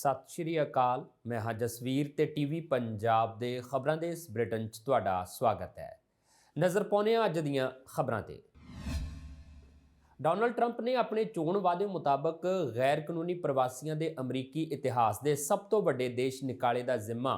ਸਤਿ ਸ਼੍ਰੀ ਅਕਾਲ। ਮੈਂ ਹਾਂ ਜਸਵੀਰ ਤੇ ਟੀਵੀ ਪੰਜਾਬ ਦੇ ਖਬਰਾਂ ਦੇ ਇਸ ਬੁਲੇਟਿਨ 'ਚ ਤੁਹਾਡਾ ਸਵਾਗਤ ਹੈ। ਨਜ਼ਰ ਪਾਉਂਦੇ ਹਾਂ ਅੱਜ ਦੀਆਂ ਖਬਰਾਂ ਤੇ। ਡੋਨਲਡ ਟਰੰਪ ਨੇ ਆਪਣੇ ਚੋਣ ਵਾਅਦੇ ਮੁਤਾਬਕ ਗੈਰ ਕਾਨੂੰਨੀ ਪ੍ਰਵਾਸੀਆਂ ਦੇ ਅਮਰੀਕੀ ਇਤਿਹਾਸ ਦੇ ਸਭ ਤੋਂ ਵੱਡੇ ਦੇਸ਼ ਨਿਕਾਲੇ ਦਾ ਜ਼ਿੰਮਾ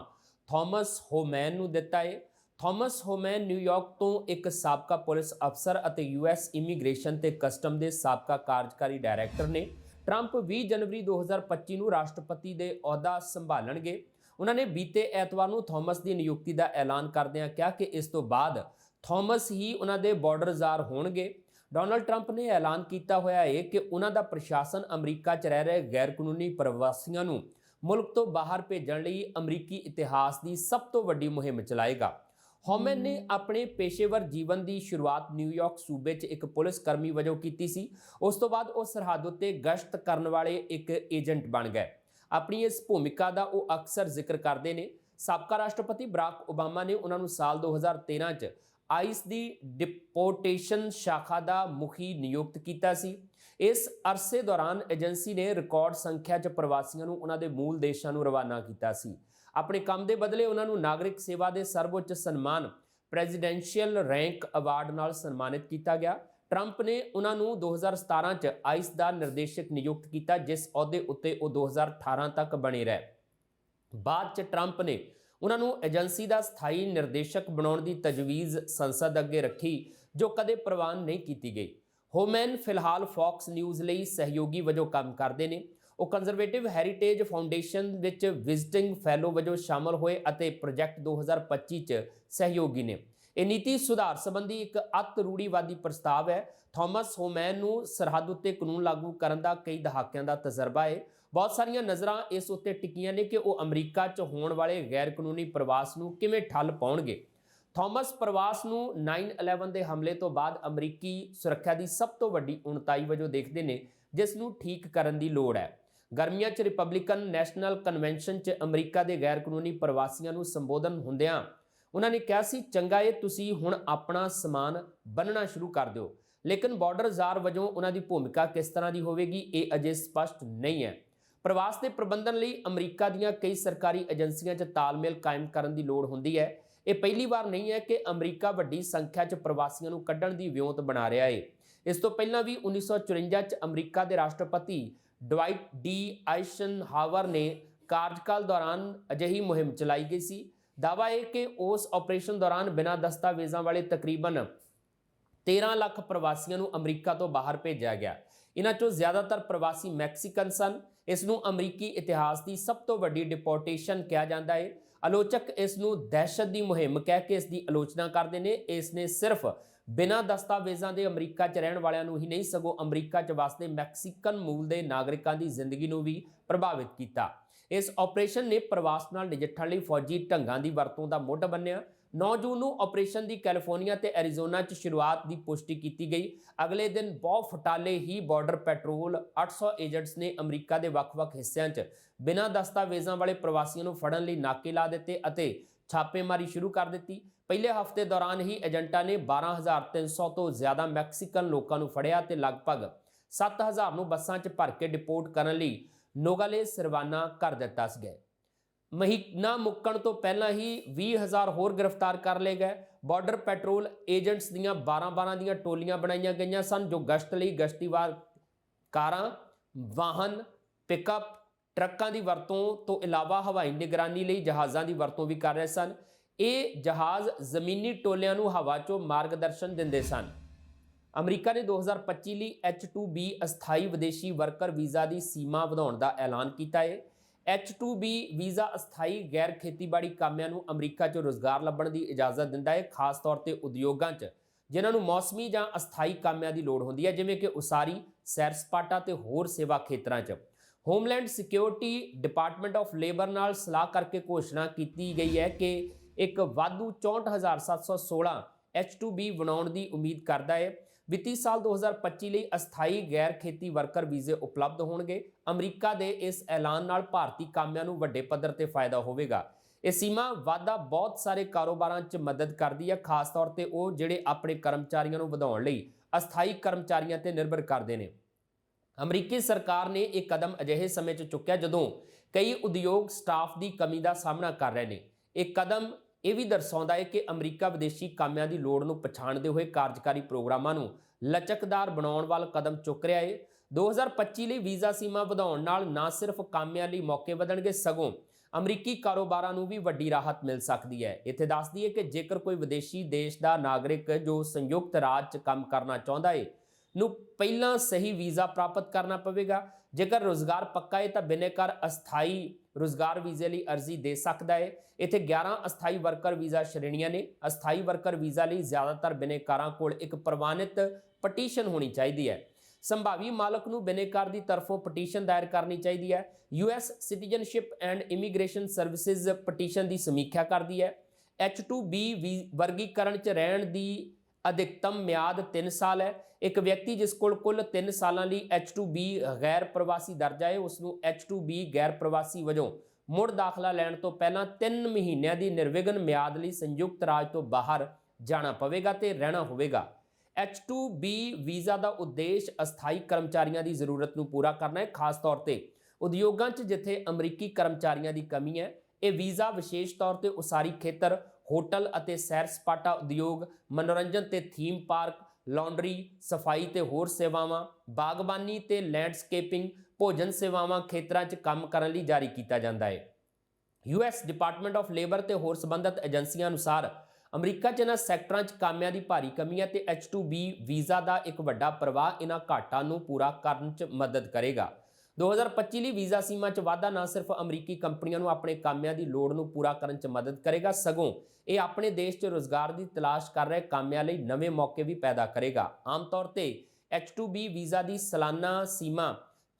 ਥਾਮਸ ਹੋਮੈਨ ਨੂੰ ਦਿੱਤਾ ਹੈ ਥਾਮਸ ਹੋਮੈਨ ਨਿਊਯਾਰਕ ਤੋਂ ਇੱਕ ਸਾਬਕਾ ਪੁਲਿਸ ਅਫਸਰ ਅਤੇ ਯੂਐਸ ਇਮੀਗ੍ਰੇਸ਼ਨ ਤੇ ਕਸਟਮ ਦੇ ਸਾਬਕਾ ਕਾਰਜਕਾਰੀ ਡਾਇਰੈਕਟਰ ਨੇ ਟਰੰਪ 20 ਜਨਵਰੀ 2025 ਨੂੰ ਰਾਸ਼ਟਰਪਤੀ ਦੇ ਅਹੁਦਾ ਸੰਭਾਲਣਗੇ। ਉਹਨਾਂ ਨੇ ਬੀਤੇ ਐਤਵਾਰ ਨੂੰ ਥਾਮਸ ਦੀ ਨਿਯੁਕਤੀ ਦਾ ਐਲਾਨ ਕਰਦਿਆਂ ਕਿਹਾ ਕਿ ਇਸ ਤੋਂ ਬਾਅਦ ਥਾਮਸ ਹੀ ਉਹਨਾਂ ਦੇ ਬਾਰਡਰ ਜ਼ਾਰ ਹੋਣਗੇ। ਡੋਨਲਡ ਟਰੰਪ ਨੇ ਐਲਾਨ ਕੀਤਾ ਹੋਇਆ ਹੈ ਕਿ ਉਹਨਾਂ ਦਾ ਪ੍ਰਸ਼ਾਸਨ ਅਮਰੀਕਾ 'ਚ ਰਹਿ ਰਹੇ ਗੈਰ ਕਾਨੂੰਨੀ ਪ੍ਰਵਾਸੀਆਂ ਨੂੰ ਮੁਲਕ ਤੋਂ ਬਾਹਰ ਭੇਜਣ ਲਈ ਅਮਰੀਕੀ ਇਤਿਹਾਸ ਦੀ ਸਭ ਤੋਂ ਵੱਡੀ ਮੁਹਿੰਮ ਚਲਾਏਗਾ। ਹੋਮਨ ਨੇ ਆਪਣੇ ਪੇਸ਼ੇਵਰ ਜੀਵਨ ਦੀ ਸ਼ੁਰੂਆਤ ਨਿਊਯਾਰਕ ਸੂਬੇ 'ਚ ਇੱਕ ਪੁਲਿਸ ਕਰਮੀ ਵਜੋਂ ਕੀਤੀ ਸੀ। ਉਸ ਤੋਂ ਬਾਅਦ ਉਹ ਸਰਹੱਦ ਉੱਤੇ ਗਸ਼ਤ ਕਰਨ ਵਾਲੇ ਇੱਕ ਏਜੰਟ ਬਣ ਗਏ। ਆਪਣੀ ਇਸ ਭੂਮਿਕਾ ਦਾ ਉਹ ਅਕਸਰ ਜ਼ਿਕਰ ਕਰਦੇ ਨੇ। ਸਾਬਕਾ ਰਾਸ਼ਟਰਪਤੀ ਬਰਾਕ ਓਬਾਮਾ ਨੇ ਉਹਨਾਂ ਨੂੰ ਸਾਲ 2013 'ਚ ਆਈਸ ਦੀ ਡਿਪੋਰਟੇਸ਼ਨ ਸ਼ਾਖਾ ਦਾ ਮੁਖੀ ਨਿਯੁਕਤ ਕੀਤਾ ਸੀ। ਇਸ ਅਰਸੇ ਦੌਰਾਨ ਏਜੰਸੀ ਨੇ ਰਿਕਾਰਡ ਸੰਖਿਆ 'ਚ ਪ੍ਰਵਾਸੀਆਂ ਨੂੰ ਉਹਨਾਂ ਦੇ ਮੂਲ ਦੇਸ਼ਾਂ ਨੂੰ ਰਵਾਨਾ ਕੀਤਾ ਸੀ। ਆਪਣੇ ਕੰਮ ਦੇ ਬਦਲੇ ਉਹਨਾਂ ਨੂੰ ਨਾਗਰਿਕ ਸੇਵਾ ਦੇ ਸਰਵਉੱਚ ਸਨਮਾਨ, ਪ੍ਰੈਜ਼ੀਡੈਂਸ਼ੀਅਲ ਰੈਂਕ ਅਵਾਰਡ ਨਾਲ ਸਨਮਾਨਿਤ ਕੀਤਾ ਗਿਆ। ਟਰੰਪ ਨੇ ਉਹਨਾਂ ਨੂੰ 2017 ਚ ਆਈਸ ਦਾ ਨਿਰਦੇਸ਼ਕ ਨਿਯੁਕਤ ਕੀਤਾ, ਜਿਸ ਅਹੁਦੇ ਉੱਤੇ ਉਹ 2018 ਤੱਕ ਬਣੇ ਰਹੇ। ਬਾਅਦ ਚ ਟਰੰਪ ਨੇ ਉਹਨਾਂ ਨੂੰ ਏਜੰਸੀ ਦਾ ਸਥਾਈ ਨਿਰਦੇਸ਼ਕ ਬਣਾਉਣ ਦੀ ਤਜਵੀਜ਼ ਸੰਸਦ ਅੱਗੇ ਰੱਖੀ, ਜੋ ਕਦੇ ਪ੍ਰਵਾਨ ਨਹੀਂ ਕੀਤੀ ਗਈ। ਹੋਮੈਨ ਫਿਲਹਾਲ ਫੌਕਸ ਨਿਊਜ਼ ਲਈ ਸਹਿਯੋਗੀ ਵਜੋਂ ਕੰਮ ਕਰਦੇ ਨੇ। ਉਹ ਕੰਜ਼ਰਵੇਟਿਵ ਹੈਰੀਟੇਜ ਫਾਊਂਡੇਸ਼ਨ ਵਿੱਚ ਵਿਜ਼ਿਟਿੰਗ ਫੈਲੋ ਵਜੋਂ ਸ਼ਾਮਲ ਹੋਏ ਅਤੇ ਪ੍ਰੋਜੈਕਟ 2025 ਚ ਸਹਿਯੋਗੀ ਨੇ। ਇਹ ਨੀਤੀ ਸੁਧਾਰ ਸੰਬੰਧੀ ਇੱਕ ਅਤ ਰੂੜੀਵਾਦੀ ਪ੍ਰਸਤਾਵ ਹੈ। ਥਾਮਸ ਹੋਮੈਨ ਨੂੰ ਸਰਹੱਦ ਉੱਤੇ ਕਾਨੂੰਨ ਲਾਗੂ ਕਰਨ ਦਾ ਕਈ ਦਹਾਕਿਆਂ ਦਾ ਤਜਰਬਾ ਹੈ ਬਹੁਤ ਸਾਰੀਆਂ ਨਜ਼ਰਾਂ ਇਸ ਉੱਤੇ ਟਿੱਕੀਆਂ ਨੇ ਕਿ ਉਹ ਅਮਰੀਕਾ 'ਚ ਹੋਣ ਵਾਲੇ ਗੈਰ ਕਾਨੂੰਨੀ ਪ੍ਰਵਾਸ ਨੂੰ ਕਿਵੇਂ ਠੱਲ ਪਾਉਣਗੇ। ਥਾਮਸ ਪ੍ਰਵਾਸ ਨੂੰ 9/11 ਦੇ ਹਮਲੇ ਤੋਂ ਬਾਅਦ ਅਮਰੀਕੀ ਸੁਰੱਖਿਆ ਦੀ ਸਭ ਤੋਂ ਵੱਡੀ ਉਣਤਾਈ ਵਜੋਂ ਦੇਖਦੇ ਨੇ, ਜਿਸ ਨੂੰ ਠੀਕ ਕਰਨ ਦੀ ਲੋੜ ਹੈ। ਗਰਮੀਆਂ 'ਚ ਰਿਪਬਲਿਕਨ ਨੈਸ਼ਨਲ ਕਨਵੈਨਸ਼ਨ 'ਚ ਅਮਰੀਕਾ ਦੇ ਗੈਰ ਕਾਨੂੰਨੀ ਪ੍ਰਵਾਸੀਆਂ ਨੂੰ ਸੰਬੋਧਨ ਹੁੰਦਿਆਂ ਉਹਨਾਂ ਨੇ ਕਿਹਾ ਸੀ, ਚੰਗਾ ਏ, ਤੁਸੀਂ ਹੁਣ ਆਪਣਾ ਸਮਾਨ ਬੰਨਣਾ ਸ਼ੁਰੂ ਕਰ ਦਿਓ। ਲੇਕਿਨ ਬਾਰਡਰ ਜ਼ਾਰ ਵਜੋਂ ਉਹਨਾਂ ਦੀ ਭੂਮਿਕਾ ਕਿਸ ਤਰ੍ਹਾਂ ਦੀ ਹੋਵੇਗੀ, ਇਹ ਅਜੇ ਸਪਸ਼ਟ ਨਹੀਂ ਹੈ। ਪ੍ਰਵਾਸ ਦੇ ਪ੍ਰਬੰਧਨ ਲਈ ਅਮਰੀਕਾ ਦੀਆਂ ਕਈ ਸਰਕਾਰੀ ਏਜੰਸੀਆਂ 'ਚ ਤਾਲਮੇਲ ਕਾਇਮ ਕਰਨ ਦੀ ਲੋੜ ਹੁੰਦੀ ਹੈ। ਇਹ ਪਹਿਲੀ ਵਾਰ ਨਹੀਂ ਹੈ ਕਿ ਅਮਰੀਕਾ ਵੱਡੀ ਸੰਖਿਆ 'ਚ ਪ੍ਰਵਾਸੀਆਂ ਨੂੰ ਕੱਢਣ ਦੀ ਵਿਉਂਤ ਬਣਾ ਰਿਹਾ ਹੈ ਇਸ ਤੋਂ ਪਹਿਲਾਂ ਵੀ 1954 'ਚ ਅਮਰੀਕਾ ਦੇ ਰਾਸ਼ਟਰਪਤੀ ਡਵਾਈਟ ਡੀ ਆਈਸ਼ਨਹਾਵਰ ਨੇ ਕਾਰਜਕਾਲ ਦੌਰਾਨ ਅਜਿਹੀ ਮੁਹਿੰਮ ਚਲਾਈ ਗਈ ਸੀ। ਦਾਵਾ ਹੈ ਕਿ ਉਸ ਆਪਰੇਸ਼ਨ ਦੌਰਾਨ ਬਿਨਾਂ ਦਸਤਾਵੇਜ਼ਾਂ ਵਾਲੇ ਤਕਰੀਬਨ 13 ਲੱਖ ਪ੍ਰਵਾਸੀਆਂ ਨੂੰ ਅਮਰੀਕਾ ਤੋਂ ਬਾਹਰ ਭੇਜਿਆ ਗਿਆ। ਇਹਨਾਂ ਚੋਂ ਜ਼ਿਆਦਾਤਰ ਪ੍ਰਵਾਸੀ ਮੈਕਸੀਕਨ ਸਨ। ਇਸ ਨੂੰ ਅਮਰੀਕੀ ਇਤਿਹਾਸ ਦੀ ਸਭ ਤੋਂ ਵੱਡੀ ਡਿਪੋਰਟੇਸ਼ਨ ਕਿਹਾ ਜਾਂਦਾ ਹੈ। ਆਲੋਚਕ ਇਸ ਨੂੰ ਦਹਿਸ਼ਤ ਦੀ ਮੁਹਿੰਮ ਕਹਿ ਕੇ ਇਸ ਦੀ ਆਲੋਚਨਾ ਕਰਦੇ ਨੇ। ਇਸ ਨੇ ਸਿਰਫ ਬਿਨਾਂ ਦਸਤਾਵੇਜ਼ਾਂ ਦੇ ਅਮਰੀਕਾ 'ਚ ਰਹਿਣ ਵਾਲਿਆਂ ਨੂੰ ਹੀ ਨਹੀਂ, ਸਗੋਂ ਅਮਰੀਕਾ 'ਚ ਵਸਦੇ ਮੈਕਸੀਕਨ ਮੂਲ ਦੇ ਨਾਗਰਿਕਾਂ ਦੀ ਜ਼ਿੰਦਗੀ ਨੂੰ ਵੀ ਪ੍ਰਭਾਵਿਤ ਕੀਤਾ। ਇਸ ਆਪਰੇਸ਼ਨ ਨੇ ਪ੍ਰਵਾਸ ਨਾਲ ਨਜਿੱਠਣ ਲਈ ਫੌਜੀ ਢੰਗਾਂ ਦੀ ਵਰਤੋਂ ਦਾ ਮੁੱਢ ਬੰਨਿਆ। 9 ਜੂਨ ਨੂੰ ਆਪਰੇਸ਼ਨ ਦੀ ਕੈਲੀਫੋਰਨੀਆ ਤੇ ਐਰੀਜ਼ੋਨਾ 'ਚ ਸ਼ੁਰੂਆਤ ਦੀ ਪੁਸ਼ਟੀ ਕੀਤੀ ਗਈ। ਅਗਲੇ ਦਿਨ ਬਹੁ ਫਟਾਲੇ ਹੀ ਬਾਰਡਰ ਪੈਟਰੋਲ 800 ਏਜੰਟਸ ਨੇ ਅਮਰੀਕਾ ਦੇ ਵੱਖ-ਵੱਖ ਹਿੱਸਿਆਂ 'ਚ ਬਿਨਾਂ ਦਸਤਾਵੇਜ਼ਾਂ ਵਾਲੇ ਪ੍ਰਵਾਸੀਆਂ ਨੂੰ ਫੜਨ ਲਈ ਨਾਕੇ ਲਾ ਦਿੱਤੇ ਅਤੇ ਛਾਪੇਮਾਰੀ ਸ਼ੁਰੂ ਕਰ ਦਿੱਤੀ। ਪਹਿਲੇ ਹਫ਼ਤੇ ਦੌਰਾਨ ਹੀ ਏਜੰਟਾਂ ਨੇ 12300 ਤੋਂ ਜ਼ਿਆਦਾ ਮੈਕਸੀਕਨ ਲੋਕਾਂ ਨੂੰ ਫੜਿਆ ਤੇ ਲਗਭਗ 7000 ਨੂੰ ਬੱਸਾਂ 'ਚ ਭਰ ਕੇ ਡਿਪੋਰਟ ਕਰਨ ਲਈ ਨੋਗਾਲੇਸ ਰਵਾਨਾ ਕਰ ਦਿੱਤਾ ਸੀ ਮਹੀਨਾ ਮੁੱਕਣ ਤੋਂ ਪਹਿਲਾਂ ਹੀ 20000 ਹੋਰ ਗ੍ਰਿਫਤਾਰ ਕਰ ਲਏ ਗਏ। ਬਾਰਡਰ ਪੈਟਰੋਲ ਏਜੰਟਸ ਦੀਆਂ 12-12 ਦੀਆਂ ਟੋਲੀਆਂ ਬਣਾਈਆਂ ਗਈਆਂ ਸਨ, ਜੋ ਗਸ਼ਤ ਲਈ ਗਸ਼ਤੀਵਾਰ ਕਾਰਾਂ, ਵਾਹਨ ਪਿਕਅਪ ਟਰੱਕਾਂ ਦੀ ਵਰਤੋਂ ਤੋਂ ਇਲਾਵਾ ਹਵਾਈ ਨਿਗਰਾਨੀ ਲਈ ਜਹਾਜ਼ਾਂ ਦੀ ਵਰਤੋਂ ਵੀ ਕਰ ਰਹੇ ਸਨ। ਇਹ ਜਹਾਜ਼ ਜ਼ਮੀਨੀ ਟੋਲਿਆਂ ਨੂੰ ਹਵਾ 'ਚੋਂ ਮਾਰਗਦਰਸ਼ਨ ਦਿੰਦੇ ਸਨ। ਅਮਰੀਕਾ ਨੇ 2025 ਲਈ H2B ਅਸਥਾਈ ਵਿਦੇਸ਼ੀ ਵਰਕਰ ਵੀਜ਼ਾ ਦੀ ਸੀਮਾ ਵਧਾਉਣ ਦਾ ਐਲਾਨ ਕੀਤਾ ਹੈ H2B ਵੀਜ਼ਾ ਅਸਥਾਈ ਗੈਰ ਖੇਤੀਬਾੜੀ ਕਾਮਿਆਂ ਨੂੰ ਅਮਰੀਕਾ 'ਚ ਰੋਜ਼ਗਾਰ ਲੱਭਣ ਦੀ ਇਜਾਜ਼ਤ ਦਿੰਦਾ ਹੈ, ਖਾਸ ਤੌਰ ਤੇ ਉਦਯੋਗਾਂ 'ਚ, ਜਿਨ੍ਹਾਂ ਨੂੰ ਮੌਸਮੀ ਜਾਂ ਅਸਥਾਈ ਕਾਮਿਆਂ ਦੀ ਲੋੜ ਹੁੰਦੀ ਹੈ, ਜਿਵੇਂ ਕਿ ਉਸਾਰੀ, ਸੈਰ ਸਪਾਟਾ ਤੇ ਹੋਰ ਸੇਵਾ ਖੇਤਰਾਂ 'ਚ। Homeland security department of labour ਨਾਲ ਸਲਾਹ ਕਰਕੇ ਘੋਸ਼ਣਾ ਕੀਤੀ ਗਈ ਹੈ ਕਿ ਇੱਕ ਵਾਧੂ 64716 H2B ਬਣਾਉਣ ਦੀ ਉਮੀਦ ਕਰਦਾ ਹੈ। ਵਿੱਤੀ ਸਾਲ 2025 ਲਈ ਅਸਥਾਈ ਗੈਰ ਖੇਤੀ ਵਰਕਰ ਵੀਜ਼ੇ ਉਪਲਬਧ ਹੋਣਗੇ। ਅਮਰੀਕਾ ਦੇ ਇਸ ਐਲਾਨ ਨਾਲ ਭਾਰਤੀ ਕਾਮਿਆਂ ਨੂੰ ਵੱਡੇ ਪੱਧਰ ਤੇ ਫਾਇਦਾ ਹੋਵੇਗਾ। ਇਹ ਸੀਮਾ ਵਾਧਾ ਬਹੁਤ ਸਾਰੇ ਕਾਰੋਬਾਰਾਂ 'ਚ ਮਦਦ ਕਰਦੀ ਹੈ ਖਾਸ ਤੌਰ ਤੇ ਉਹ ਜਿਹੜੇ ਆਪਣੇ ਕਰਮਚਾਰੀਆਂ ਨੂੰ ਵਧਾਉਣ ਲਈ ਅਸਥਾਈ ਕਰਮਚਾਰੀਆਂ ਤੇ ਨਿਰਭਰ ਕਰਦੇ ਨੇ। ਅਮਰੀਕੀ ਸਰਕਾਰ ਨੇ ਇਹ ਕਦਮ ਅਜਿਹੇ ਸਮੇਂ 'ਚ ਚੁੱਕਿਆ ਜਦੋਂ ਕਈ ਉਦਯੋਗ ਸਟਾਫ ਦੀ ਕਮੀ ਦਾ ਸਾਹਮਣਾ ਕਰ ਰਹੇ ਨੇ। ਇਹ ਕਦਮ ਇਹ ਵੀ ਦਰਸਾਉਂਦਾ ਹੈ ਕਿ ਅਮਰੀਕਾ ਵਿਦੇਸ਼ੀ ਕਾਮਿਆਂ ਦੀ ਲੋੜ ਨੂੰ ਪਛਾਣਦੇ ਹੋਏ ਕਾਰਜਕਾਰੀ ਪ੍ਰੋਗਰਾਮਾਂ ਨੂੰ ਲਚਕਦਾਰ ਬਣਾਉਣ ਵੱਲ ਕਦਮ ਚੁੱਕ ਰਿਹਾ ਹੈ 2025 ਲਈ ਵੀਜ਼ਾ ਸੀਮਾ ਵਧਾਉਣ ਨਾਲ ਨਾ ਸਿਰਫ ਕਾਮਿਆਂ ਲਈ ਮੌਕੇ ਵਧਣਗੇ, ਸਗੋਂ ਅਮਰੀਕੀ ਕਾਰੋਬਾਰਾਂ ਨੂੰ ਵੀ ਵੱਡੀ ਰਾਹਤ ਮਿਲ ਸਕਦੀ ਹੈ। ਇੱਥੇ ਦੱਸਦੀ ਹੈ ਕਿ ਜੇਕਰ ਕੋਈ ਵਿਦੇਸ਼ੀ ਦੇਸ਼ ਦਾ ਨਾਗਰਿਕ ਜੋ ਸੰਯੁਕਤ ਰਾਜ 'ਚ ਕੰਮ ਕਰਨਾ ਚਾਹੁੰਦਾ ਹੈ ਨੂੰ ਪਹਿਲਾਂ ਸਹੀ ਵੀਜ਼ਾ ਪ੍ਰਾਪਤ ਕਰਨਾ ਪਵੇਗਾ ਜੇਕਰ ਰੋਜ਼ਗਾਰ ਪੱਕਾ ਹੈ ਤਾਂ ਬਿਨੇਕਾਰ ਅਸਥਾਈ ਰੋਜ਼ਗਾਰ ਵੀਜ਼ੇ ਲਈ ਅਰਜ਼ੀ ਦੇ ਸਕਦਾ ਹੈ। ਇੱਥੇ 11 ਅਸਥਾਈ ਵਰਕਰ ਵੀਜ਼ਾ ਸ਼੍ਰੇਣੀਆਂ ਨੇ। ਅਸਥਾਈ ਵਰਕਰ ਵੀਜ਼ਾ ਲਈ ਜ਼ਿਆਦਾਤਰ ਬਿਨੇਕਾਰਾਂ ਕੋਲ ਇੱਕ ਪ੍ਰਵਾਨਿਤ ਪਟੀਸ਼ਨ ਹੋਣੀ ਚਾਹੀਦੀ ਹੈ। ਸੰਭਾਵੀ ਮਾਲਕ ਨੂੰ ਬਿਨੇਕਾਰ ਦੀ ਤਰਫੋਂ ਪਟੀਸ਼ਨ ਦਾਇਰ ਕਰਨੀ ਚਾਹੀਦੀ ਹੈ। US citizenship and immigration services petition ਦੀ ਸਮੀਖਿਆ ਕਰਦੀ ਹੈ। H2B ਵੀ- ਵਰਗੀਕਰਨ ਚ ਰਹਿਣ ਦੀ ਅਧਿਕਤਮ ਮਿਆਦ 3 ਸਾਲ ਹੈ। ਇੱਕ ਵਿਅਕਤੀ ਜਿਸ ਕੋਲ ਕੁੱਲ 3 ਸਾਲਾਂ ਲਈ H2B ਗੈਰ ਪ੍ਰਵਾਸੀ ਦਰਜਾ ਹੈ, ਉਸ ਨੂੰ H2B ਗੈਰ ਪ੍ਰਵਾਸੀ ਵਜੋਂ ਮੁੜ ਦਾਖਲਾ ਲੈਣ ਤੋਂ ਪਹਿਲਾਂ 3 ਮਹੀਨਿਆਂ ਦੀ ਨਿਰਵਿਘਨ ਮਿਆਦ ਲਈ ਸੰਯੁਕਤ ਰਾਜ ਤੋਂ ਬਾਹਰ ਜਾਣਾ ਪਵੇਗਾ ਤੇ ਰਹਿਣਾ ਹੋਵੇਗਾ। H2B ਵੀਜ਼ਾ ਦਾ ਉਦੇਸ਼ ਅਸਥਾਈ ਕਰਮਚਾਰੀਆਂ ਦੀ ਜ਼ਰੂਰਤ ਨੂੰ ਪੂਰਾ ਕਰਨਾ ਹੈ। ਖਾਸ ਤੌਰ ਤੇ ਉਦਯੋਗਾਂ 'ਚ ਜਿੱਥੇ ਅਮਰੀਕੀ ਕਰਮਚਾਰੀਆਂ ਦੀ ਕਮੀ ਹੈ ਇਹ ਵੀਜ਼ਾ ਵਿਸ਼ੇਸ਼ ਤੌਰ ਤੇ ਉਸਾਰੀ ਖੇਤਰ, ਹੋਟਲ ਅਤੇ ਸੈਰ ਸਪਾਟਾ ਉਦਯੋਗ, ਮਨੋਰੰਜਨ ਤੇ ਥੀਮ ਪਾਰਕ, ਲਾਂਡਰੀ, ਸਫ਼ਾਈ ਤੇ ਹੋਰ ਸੇਵਾਵਾਂ, ਬਾਗਬਾਨੀ ਤੇ ਲੈਂਡਸਕੇਪਿੰਗ, ਭੋਜਨ ਸੇਵਾਵਾਂ ਖੇਤਰਾਂ 'ਚ ਕੰਮ ਕਰਨ ਲਈ ਜਾਰੀ ਕੀਤਾ ਜਾਂਦਾ ਹੈ। ਯੂਐਸ ਡਿਪਾਰਟਮੈਂਟ ਆਫ ਲੇਬਰ ਤੇ ਹੋਰ ਸੰਬੰਧਿਤ ਏਜੰਸੀਆਂ ਅਨੁਸਾਰ ਅਮਰੀਕਾ 'ਚ ਇਹਨਾਂ ਸੈਕਟਰਾਂ 'ਚ ਕਾਮਿਆਂ ਦੀ ਭਾਰੀ ਕਮੀ ਹੈ ਤੇ H2B ਵੀਜ਼ਾ ਦਾ ਇੱਕ ਵੱਡਾ ਪ੍ਰਵਾਹ ਇਹਨਾਂ ਘਾਟਾਂ ਨੂੰ ਪੂਰਾ ਕਰਨ 'ਚ ਮਦਦ ਕਰੇਗਾ। 2025 ਲਈ ਵੀਜ਼ਾ ਸੀਮਾ 'ਚ ਵਾਧਾ ਨਾ ਸਿਰਫ ਅਮਰੀਕੀ ਕੰਪਨੀਆਂ ਨੂੰ, ਆਪਣੇ ਕਾਮਿਆਂ ਦੀ ਲੋੜ ਨੂੰ ਪੂਰਾ ਕਰਨ 'ਚ ਮਦਦ ਕਰੇਗਾ, ਸਗੋਂ ਇਹ ਆਪਣੇ ਦੇਸ਼ 'ਚ ਰੋਜ਼ਗਾਰ ਦੀ ਤਲਾਸ਼ ਕਰ ਰਹੇ ਕਾਮਿਆਂ ਲਈ ਨਵੇਂ ਮੌਕੇ ਵੀ ਪੈਦਾ ਕਰੇਗਾ। ਆਮ ਤੌਰ ਤੇ H2B ਵੀਜ਼ਾ ਦੀ ਸਾਲਾਨਾ ਸੀਮਾ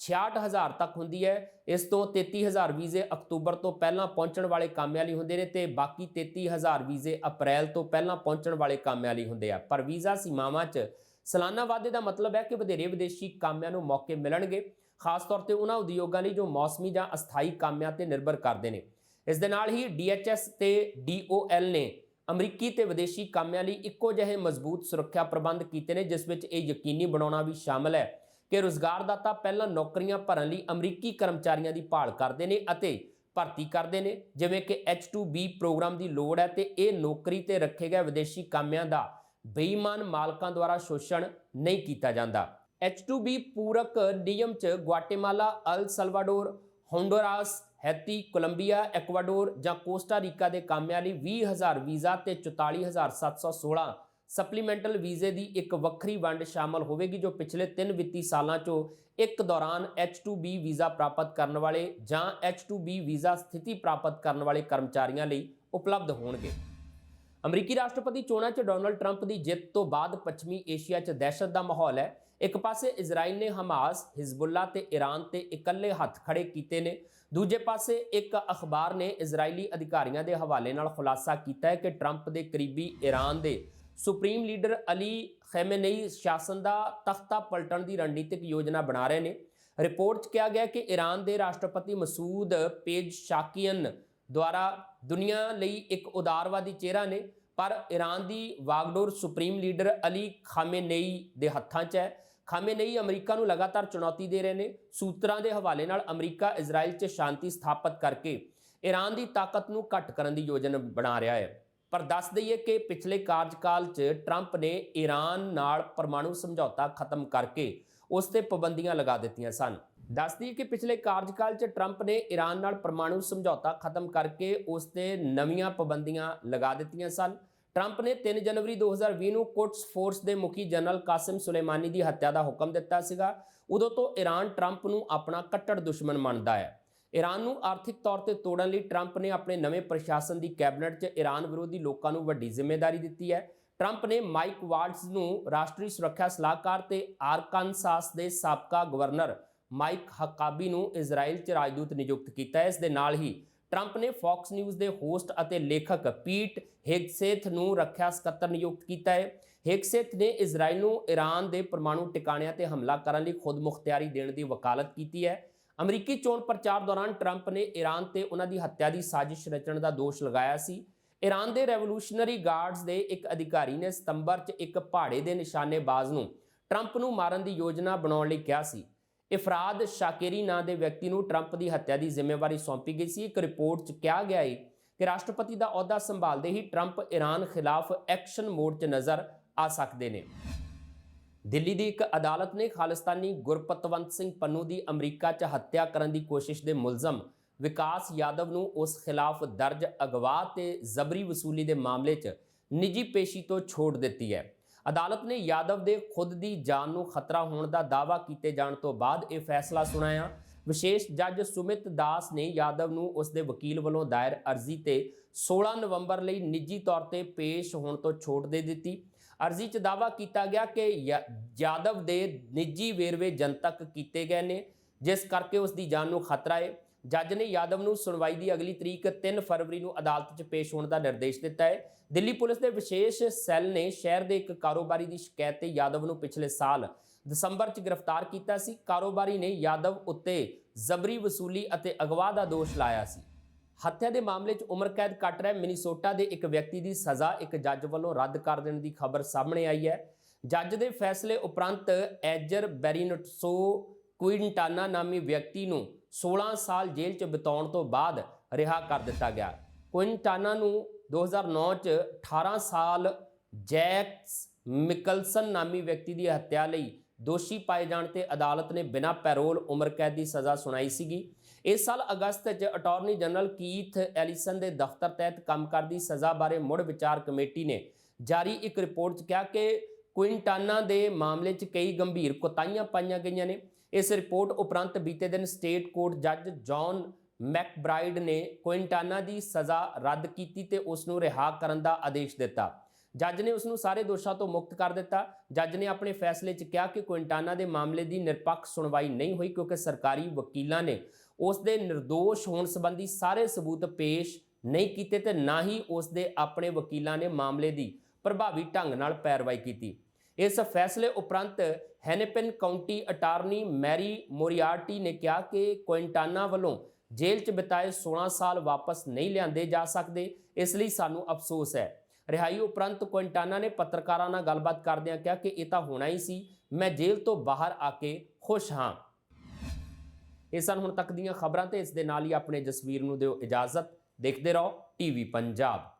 66000 ਤੱਕ ਹੁੰਦੀ ਹੈ। ਇਸ ਤੋਂ 33000 ਵੀਜ਼ੇ ਅਕਤੂਬਰ ਤੋਂ ਪਹਿਲਾਂ ਪਹੁੰਚਣ ਵਾਲੇ ਕਾਮਿਆਂ ਲਈ ਹੁੰਦੇ ਨੇ ਤੇ ਬਾਕੀ 33000 ਵੀਜ਼ੇ ਅਪ੍ਰੈਲ ਤੋਂ ਪਹਿਲਾਂ ਪਹੁੰਚਣ ਵਾਲੇ ਕਾਮਿਆਂ ਲਈ ਹੁੰਦੇ ਆ। ਪਰ ਵੀਜ਼ਾ ਸੀਮਾਵਾਂ 'ਚ ਸਾਲਾਨਾ ਵਾਧੇ ਦਾ ਮਤਲਬ ਹੈ ਕਿ ਵਧੇਰੇ ਵਿਦੇਸ਼ੀ ਕਾਮਿਆਂ ਨੂੰ ਮੌਕੇ ਮਿਲਣਗੇ। ਖਾਸ ਤੌਰ ਤੇ ਉਹਨਾਂ ਉਦਯੋਗਾਂ ਲਈ ਜੋ ਮੌਸਮੀ ਜਾਂ ਅਸਥਾਈ ਕਾਮਿਆਂ ਤੇ ਨਿਰਭਰ ਕਰਦੇ ਨੇ। ਇਸ ਦੇ ਨਾਲ ਹੀ DHS ਤੇ DOL ਨੇ ਅਮਰੀਕੀ ਤੇ ਵਿਦੇਸ਼ੀ ਕਾਮਿਆਂ ਲਈ ਇੱਕੋ ਜਿਹੇ ਮਜ਼ਬੂਤ ਸੁਰੱਖਿਆ ਪ੍ਰਬੰਧ ਕੀਤੇ ਨੇ, ਜਿਸ ਵਿੱਚ ਇਹ ਯਕੀਨੀ ਬਣਾਉਣਾ ਵੀ ਸ਼ਾਮਲ ਹੈ ਕਿ ਰੁਜ਼ਗਾਰਦਾਤਾ ਪਹਿਲਾਂ ਨੌਕਰੀਆਂ ਭਰਨ ਲਈ ਅਮਰੀਕੀ ਕਰਮਚਾਰੀਆਂ ਦੀ ਭਾਲ ਕਰਦੇ ਨੇ ਅਤੇ ਭਰਤੀ ਕਰਦੇ ਨੇ। ਜਿਵੇਂ ਕਿ H2B ਪ੍ਰੋਗਰਾਮ ਦੀ ਲੋੜ ਹੈ ਤੇ ਇਹ ਨੌਕਰੀ ਤੇ ਰੱਖੇ ਗਏ ਵਿਦੇਸ਼ੀ ਕਾਮਿਆਂ ਦਾ ਬੇਈਮਾਨ ਮਾਲਕਾਂ ਦੁਆਰਾ ਸ਼ੋਸ਼ਣ ਨਹੀਂ ਕੀਤਾ ਜਾਂਦਾ। H2B ਪੂਰਕ ਨਿਯਮ ਚ Guatemala El Salvador Honduras Haiti Colombia Ecuador ਜਾਂ ਕੋਸਟਾ ਰੀਕਾ ਦੇ ਕਾਮਿਆਂ ਲਈ 20000 ਵੀਜ਼ਾ ਤੇ 44716 ਸਪਲੀਮੈਂਟਲ ਵੀਜ਼ੇ ਦੀ ਇੱਕ ਵੱਖਰੀ ਵੰਡ ਸ਼ਾਮਲ ਹੋਵੇਗੀ ਜੋ ਪਿਛਲੇ 3 ਵਿੱਤੀ ਸਾਲਾਂ 'ਚੋਂ ਇੱਕ ਦੌਰਾਨ H2B ਵੀਜ਼ਾ ਪ੍ਰਾਪਤ ਕਰਨ ਵਾਲੇ ਜਾਂ H2B ਵੀਜ਼ਾ ਸਥਿਤੀ ਪ੍ਰਾਪਤ ਕਰਨ ਵਾਲੇ ਕਰਮਚਾਰੀਆਂ ਲਈ ਉਪਲਬਧ ਹੋਣਗੇ ਅਮਰੀਕੀ ਰਾਸ਼ਟਰਪਤੀ ਚੋਣਾਂ 'ਚ ਡੋਨਲਡ ਟਰੰਪ ਦੀ ਜਿੱਤ ਤੋਂ ਬਾਅਦ ਪੱਛਮੀ ਏਸ਼ੀਆ 'ਚ ਦਹਿਸ਼ਤ ਦਾ ਮਾਹੌਲ ਹੈ ਇੱਕ ਪਾਸੇ ਇਜ਼ਰਾਈਲ ਨੇ ਹਮਾਸ, ਹਿਜ਼ਬੁੱਲਾ ਤੇ ਈਰਾਨ ਤੇ ਇਕੱਲੇ ਹੱਥ ਖੜੇ ਕੀਤੇ ਨੇ। ਦੂਜੇ ਪਾਸੇ ਇੱਕ ਅਖਬਾਰ ਨੇ ਇਜ਼ਰਾਈਲੀ ਅਧਿਕਾਰੀਆਂ ਦੇ ਹਵਾਲੇ ਨਾਲ ਖੁਲਾਸਾ ਕੀਤਾ ਹੈ ਕਿ ਟਰੰਪ ਦੇ ਕਰੀਬੀ ਈਰਾਨ ਦੇ ਸੁਪਰੀਮ ਲੀਡਰ ਅਲੀ ਖੈਮੇਨਈ ਸ਼ਾਸਨ ਦਾ ਤਖਤਾ ਪਲਟਣ ਦੀ ਰਣਨੀਤਿਕ ਯੋਜਨਾ ਬਣਾ ਰਹੇ ਨੇ। ਰਿਪੋਰਟ 'ਚ ਕਿਹਾ ਗਿਆ ਕਿ ਈਰਾਨ ਦੇ ਰਾਸ਼ਟਰਪਤੀ ਮਸੂਦ ਪੇਜ ਸ਼ਾਕੀਅਨ ਦੁਆਰਾ ਦੁਨੀਆ ਲਈ ਇੱਕ ਉਦਾਰਵਾਦੀ ਚਿਹਰਾ ਨੇ, ਪਰ ਈਰਾਨ ਦੀ ਵਾਗਡੋਰ ਸੁਪਰੀਮ ਲੀਡਰ ਅਲੀ ਖਾਮੇਨੇਈ ਦੇ ਹੱਥਾਂ 'ਚ ਹੈ। ਖਾਮੇ ਨਹੀਂ ਅਮਰੀਕਾ ਨੂੰ ਲਗਾਤਾਰ ਚੁਣੌਤੀ ਦੇ ਰਹੇ ਨੇ, ਸੂਤਰਾਂ ਦੇ ਹਵਾਲੇ ਨਾਲ ਅਮਰੀਕਾ ਇਜ਼ਰਾਈਲ 'ਚ ਸ਼ਾਂਤੀ ਸਥਾਪਿਤ ਕਰਕੇ ਈਰਾਨ ਦੀ ਤਾਕਤ ਨੂੰ ਘੱਟ ਕਰਨ ਦੀ ਯੋਜਨਾ ਬਣਾ ਰਿਹਾ ਹੈ। ਪਰ ਦੱਸ ਦਈਏ ਕਿ ਪਿਛਲੇ ਕਾਰਜਕਾਲ 'ਚ ਟਰੰਪ ਨੇ ਈਰਾਨ ਨਾਲ ਪਰਮਾਣੂ ਸਮਝੌਤਾ ਖਤਮ ਕਰਕੇ ਉਸ ਤੇ ਪਾਬੰਦੀਆਂ ਲਗਾ ਦਿੱਤੀਆਂ ਸਨ। ਦੱਸ ਦਈਏ ਕਿ ਪਿਛਲੇ ਕਾਰਜਕਾਲ 'ਚ ਟਰੰਪ ਨੇ ਈਰਾਨ ਨਾਲ ਪਰਮਾਣੂ ਸਮਝੌਤਾ ਖਤਮ ਕਰਕੇ ਉਸ ਤੇ ਨਵੀਆਂ ਪਾਬੰਦੀਆਂ ਲਗਾ ਦਿੱਤੀਆਂ ਸਨ। ਟਰੰਪ ਨੇ 3 ਜਨਵਰੀ 2020 ਨੂੰ ਕੁਟਸ ਫੋਰਸ ਦੇ ਮੁਖੀ ਜਨਰਲ ਕਾਸਿਮ ਸੁਲੇਮਾਨੀ ਦੀ ਹੱਤਿਆ ਦਾ ਹੁਕਮ ਦਿੱਤਾ ਸੀਗਾ। ਉਦੋਂ ਤੋਂ ਈਰਾਨ ਟਰੰਪ ਨੂੰ ਆਪਣਾ ਕੱਟੜ ਦੁਸ਼ਮਣ ਮੰਨਦਾ ਹੈ। ਈਰਾਨ ਨੂੰ ਆਰਥਿਕ ਤੌਰ ਤੇ ਤੋੜਨ ਲਈ ਟਰੰਪ ਨੇ ਆਪਣੇ ਨਵੇਂ ਪ੍ਰਸ਼ਾਸਨ ਦੀ ਕੈਬਨਿਟ 'ਚ ਈਰਾਨ ਵਿਰੋਧੀ ਲੋਕਾਂ ਨੂੰ ਵੱਡੀ ਜ਼ਿੰਮੇਵਾਰੀ ਦਿੱਤੀ ਹੈ। ਟਰੰਪ ਨੇ ਮਾਈਕ ਵਾਲਟਸ ਨੂੰ ਰਾਸ਼ਟਰੀ ਸੁਰੱਖਿਆ ਸਲਾਹਕਾਰ ਤੇ ਆਰਕਾਨਸਾਸ ਦੇ ਸਾਬਕਾ ਗਵਰਨਰ ਮਾਈਕ ਹਕਾਬੀ ਨੂੰ ਇਜ਼ਰਾਈਲ 'ਚ ਰਾਜਦੂਤ ਨਿਯੁਕਤ ਕੀਤਾ। ਹੈ ਇਸ ਦੇ ਨਾਲ ਹੀ ਟਰੰਪ ਨੇ ਫੌਕਸ ਨਿਊਜ਼ ਦੇ ਹੋਸਟ ਅਤੇ ਲੇਖਕ ਪੀਟ ਹੈਗਸੇਥ ਨੂੰ ਰੱਖਿਆ ਸਕੱਤਰ ਨਿਯੁਕਤ ਕੀਤਾ ਹੈ। ਹੈਗਸੇਥ ਨੇ ਇਜ਼ਰਾਈਲ ਨੂੰ ਈਰਾਨ ਦੇ ਪਰਮਾਣੂ ਟਿਕਾਣਿਆਂ ਤੇ ਹਮਲਾ ਕਰਨ ਲਈ ਖੁਦਮੁਖਤਿਆਰੀ ਦੇਣ ਦੀ ਵਕਾਲਤ ਕੀਤੀ ਹੈ। ਅਮਰੀਕੀ ਚੋਣ ਪ੍ਰਚਾਰ ਦੌਰਾਨ ਟਰੰਪ ਨੇ ਈਰਾਨ ਤੇ ਉਹਨਾਂ ਦੀ ਹੱਤਿਆ ਦੀ ਸਾਜ਼ਿਸ਼ ਰਚਣ ਦਾ ਦੋਸ਼ ਲਗਾਇਆ ਸੀ। ਈਰਾਨ ਦੇ ਰੈਵੋਲੂਸ਼ਨਰੀ ਗਾਰਡਸ ਦੇ ਇੱਕ ਅਧਿਕਾਰੀ ਨੇ ਸਤੰਬਰ 'ਚ ਇੱਕ ਪਹਾੜੇ ਦੇ ਨਿਸ਼ਾਨੇਬਾਜ਼ ਨੂੰ ਟਰੰਪ ਨੂੰ ਮਾਰਨ ਦੀ ਯੋਜਨਾ ਬਣਾਉਣ ਲਈ ਕਿਹਾ ਸੀ। ਇਫਰਾਦ ਸ਼ਾਕੇਰੀ ਨਾਂ ਦੇ ਵਿਅਕਤੀ ਨੂੰ ਟਰੰਪ ਦੀ ਹੱਤਿਆ ਦੀ ਜ਼ਿੰਮੇਵਾਰੀ ਸੌਂਪੀ ਗਈ ਸੀ। ਇੱਕ ਰਿਪੋਰਟ 'ਚ ਕਿਹਾ ਗਿਆ ਹੈ ਕਿ ਰਾਸ਼ਟਰਪਤੀ ਦਾ ਅਹੁਦਾ ਸੰਭਾਲਦੇ ਹੀ ਟਰੰਪ ਈਰਾਨ ਖਿਲਾਫ ਐਕਸ਼ਨ ਮੋਡ 'ਚ ਨਜ਼ਰ ਆ ਸਕਦੇ ਨੇ। ਦਿੱਲੀ ਦੀ ਇੱਕ ਅਦਾਲਤ ਨੇ ਖਾਲਿਸਤਾਨੀ ਗੁਰਪਤਵੰਤ ਸਿੰਘ ਪੰਨੂ ਦੀ ਅਮਰੀਕਾ 'ਚ ਹੱਤਿਆ ਕਰਨ ਦੀ ਕੋਸ਼ਿਸ਼ ਦੇ ਮੁਲਜ਼ਮ ਵਿਕਾਸ ਯਾਦਵ ਨੂੰ ਉਸ ਖਿਲਾਫ ਦਰਜ ਅਗਵਾ ਤੇ ਜ਼ਬਰੀ ਵਸੂਲੀ ਦੇ ਮਾਮਲੇ 'ਚ ਨਿੱਜੀ ਪੇਸ਼ੀ ਤੋਂ ਛੋੜ ਦਿੱਤੀ ਹੈ। ਅਦਾਲਤ ਨੇ ਯਾਦਵ ਦੇ ਖੁਦ ਦੀ ਜਾਨ ਨੂੰ ਖਤਰਾ ਹੋਣ ਦਾ ਦਾਅਵਾ ਕੀਤੇ ਜਾਣ ਤੋਂ ਬਾਅਦ ਇਹ ਫੈਸਲਾ ਸੁਣਾਇਆ। ਵਿਸ਼ੇਸ਼ ਜੱਜ ਸੁਮਿਤ ਦਾਸ ਨੇ ਯਾਦਵ ਨੂੰ ਉਸ ਦੇ ਵਕੀਲ ਵੱਲੋਂ ਦਾਇਰ ਅਰਜ਼ੀ ਤੇ 16 ਨਵੰਬਰ ਲਈ ਨਿੱਜੀ ਤੌਰ ਤੇ ਪੇਸ਼ ਹੋਣ ਤੋਂ ਛੋਟ ਦੇ ਦਿੱਤੀ। ਅਰਜ਼ੀ 'ਚ ਦਾਅਵਾ ਕੀਤਾ ਗਿਆ ਕਿ ਯਾ- ਯਾਦਵ ਦੇ ਨਿੱਜੀ ਵੇਰਵੇ ਜਨਤਕ ਕੀਤੇ ਗਏ ਨੇ, ਜਿਸ ਕਰਕੇ ਉਸ ਦੀ ਜਾਨ ਨੂੰ ਖਤਰਾ ਹੈ ਜੱਜ ਨੇ ਯਾਦਵ ਨੂੰ ਸੁਣਵਾਈ ਦੀ ਅਗਲੀ ਤਰੀਕ 3 ਫਰਵਰੀ ਨੂੰ ਅਦਾਲਤ 'ਚ ਪੇਸ਼ ਹੋਣ ਦਾ ਨਿਰਦੇਸ਼ ਦਿੱਤਾ ਹੈ। ਦਿੱਲੀ ਪੁਲਿਸ ਦੇ ਵਿਸ਼ੇਸ਼ ਸੈੱਲ ਨੇ ਸ਼ਹਿਰ ਦੇ ਇੱਕ ਕਾਰੋਬਾਰੀ ਦੀ ਸ਼ਿਕਾਇਤ ਤੇ ਯਾਦਵ ਨੂੰ ਪਿਛਲੇ ਸਾਲ ਦਸੰਬਰ 'ਚ ਗ੍ਰਿਫਤਾਰ ਕੀਤਾ ਸੀ। ਕਾਰੋਬਾਰੀ ਨੇ ਯਾਦਵ ਉੱਤੇ ਜ਼ਬਰੀ ਵਸੂਲੀ ਅਤੇ ਅਗਵਾ ਦਾ ਦੋਸ਼ ਲਾਇਆ ਸੀ। ਹੱਤਿਆ ਦੇ ਮਾਮਲੇ 'ਚ ਉਮਰ ਕੈਦ ਕੱਟ ਰਿਹਾ ਮਿਨੀਸੋਟਾ ਦੇ ਇੱਕ ਵਿਅਕਤੀ ਦੀ ਸਜ਼ਾ ਇੱਕ ਜੱਜ ਵੱਲੋਂ ਰੱਦ ਕਰ ਦੇਣ ਦੀ ਖਬਰ ਸਾਹਮਣੇ ਆਈ ਹੈ। ਜੱਜ ਦੇ ਫੈਸਲੇ ਉਪਰੰਤ ਐਜਰ ਬੈਰੀਨਟਸੋ ਕੁਇੰਟਾਨਾ ਨਾਮੀ ਵਿਅਕਤੀ ਨੂੰ 16 ਸਾਲ ਜੇਲ੍ਹ 'ਚ ਬਿਤਾਉਣ ਤੋਂ ਬਾਅਦ ਰਿਹਾ ਕਰ ਦਿੱਤਾ ਗਿਆ। ਕੁਇੰਟਾਨਾ ਨੂੰ 2009 'ਚ 18 ਸਾਲ ਜੈਕਸ ਮਿਕਲਸਨ ਨਾਮੀ ਵਿਅਕਤੀ ਦੀ ਹੱਤਿਆ ਲਈ ਦੋਸ਼ੀ ਪਾਏ ਜਾਣ ਤੇ ਅਦਾਲਤ ਨੇ ਬਿਨਾਂ ਪੈਰੋਲ ਉਮਰ ਕੈਦ ਦੀ ਸਜ਼ਾ ਸੁਣਾਈ ਸੀਗੀ। ਇਸ ਸਾਲ ਅਗਸਤ 'ਚ ਅਟਾਰਨੀ ਜਨਰਲ ਕੀਥ ਐਲੀਸਨ ਦੇ ਦਫ਼ਤਰ ਤਹਿਤ ਕੰਮ ਕਰਦੀ ਸਜ਼ਾ ਬਾਰੇ ਮੁੜ ਵਿਚਾਰ ਕਮੇਟੀ ਨੇ ਜਾਰੀ ਇੱਕ ਰਿਪੋਰਟ 'ਚ ਕਿਹਾ ਕਿ ਕੁਇੰਟਾਨਾ ਦੇ ਮਾਮਲੇ 'ਚ ਕਈ ਗੰਭੀਰ ਕੋਤਾਹੀਆਂ ਪਾਈਆਂ ਗਈਆਂ ਨੇ। ਇਸ ਰਿਪੋਰਟ ਉਪਰੰਤ ਬੀਤੇ ਦਿਨ ਸਟੇਟ ਕੋਰਟ ਜੱਜ ਜੌਨ ਮੈਕਬ੍ਰਾਈਡ ਨੇ ਕੁਇੰਟਾਨਾ ਦੀ ਸਜ਼ਾ ਰੱਦ ਕੀਤੀ ਤੇ ਉਸ ਨੂੰ ਰਿਹਾ ਕਰਨ ਦਾ ਆਦੇਸ਼ ਦਿੱਤਾ। ਜੱਜ ਨੇ ਉਸ ਨੂੰ ਸਾਰੇ ਦੋਸ਼ਾਂ ਤੋਂ ਮੁਕਤ ਕਰ ਦਿੱਤਾ। ਜੱਜ ਨੇ ਆਪਣੇ ਫੈਸਲੇ 'ਚ ਕਿਹਾ ਕਿ ਕੁਇੰਟਾਨਾ ਦੇ ਮਾਮਲੇ ਦੀ ਨਿਰਪੱਖ ਸੁਣਵਾਈ ਨਹੀਂ ਹੋਈ ਕਿਉਂਕਿ ਸਰਕਾਰੀ ਵਕੀਲਾਂ ਨੇ ਉਸ ਦੇ નિર્ਦੋਸ਼ ਹੋਣ ਸੰਬੰਧੀ ਸਾਰੇ ਸਬੂਤ ਪੇਸ਼ ਨਹੀਂ ਕੀਤੇ ਤੇ ਨਾ ਹੀ ਉਸ ਦੇ ਆਪਣੇ ਵਕੀਲਾਂ ਨੇ ਮਾਮਲੇ ਦੀ ਪ੍ਰਭਾਵੀ ਢੰਗ ਨਾਲ ਪੈਰਵਾਈ ਕੀਤੀ। ਇਸ ਫੈਸਲੇ ਉਪਰੰਤ Hennepin County attorney Mary Moriarty ਨੇ ਕਿਹਾ ਕਿ ਕੁਇੰਟਾਨਾ ਵੱਲੋਂ ਜੇਲ੍ਹ 'ਚ ਬਿਤਾਏ 16 ਸਾਲ ਵਾਪਸ ਨਹੀਂ ਲਿਆਂਦੇ ਜਾ ਸਕਦੇ, ਇਸ ਲਈ ਸਾਨੂੰ ਅਫਸੋਸ ਹੈ। ਰਿਹਾਈ ਉਪਰੰਤ ਕੁਇੰਟਾਨਾ ਨੇ ਪੱਤਰਕਾਰਾਂ ਨਾਲ ਗੱਲਬਾਤ ਕਰਦਿਆਂ ਕਿਹਾ ਕਿ ਇਹ ਤਾਂ ਹੋਣਾ ਹੀ ਸੀ, ਮੈਂ ਜੇਲ੍ਹ ਤੋਂ ਬਾਹਰ ਆ ਕੇ ਖੁਸ਼ ਹਾਂ। ਇਹ ਸਨ ਹੁਣ ਤੱਕ ਦੀਆਂ ਖਬਰਾਂ ਤੇ ਇਸ ਦੇ ਨਾਲ ਹੀ ਆਪਣੇ ਜਸਵੀਰ ਨੂੰ ਦਿਓ ਇਜਾਜ਼ਤ। ਦੇਖਦੇ ਰਹੋ, ਟੀਵੀ ਪੰਜਾਬ।